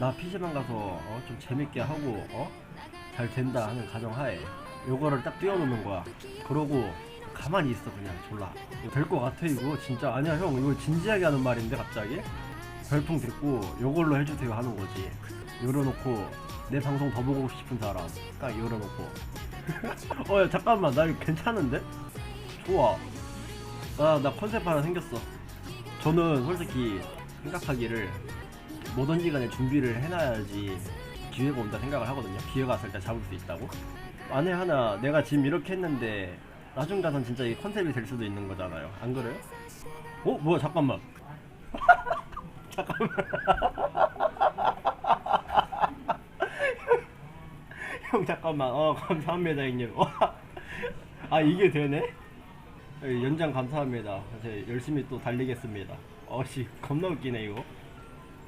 나 PC방 가서 어, 좀 재밌게 하고 어? 잘 된다 하는 가정하에 요거를 딱 띄워놓는 거야. 그러고 가만히 있어 그냥 졸라. 될거 같아 이거? 진짜? 아니야 형. 이거 진지하게 하는 말인데 갑자기? 별풍 듣고 요걸로 해주세요 하는 거지. 열어놓고 내 방송 더 보고 싶은 사람 딱 열어놓고. 어 야, 잠깐만. 나 이거 괜찮은데? 좋아. 나, 나 컨셉 하나 생겼어. 저는 솔직히 생각하기를 뭐든지 간에 준비를 해놔야지 기회가 온다 생각을 하거든요. 기회가 왔을 때 잡을 수 있다고. 만에 하나 내가 지금 이렇게 했는데 나중 가선 진짜 이 컨셉이 될 수도 있는 거잖아요. 안 그래요? 어? 뭐야 잠깐만. 잠깐만. 형 잠깐만. 어 감사합니다 형님. 와. 아 이게 되네? 예, 연장 감사합니다. 열심히 또 달리겠습니다. 어씨 겁나 웃기네 이거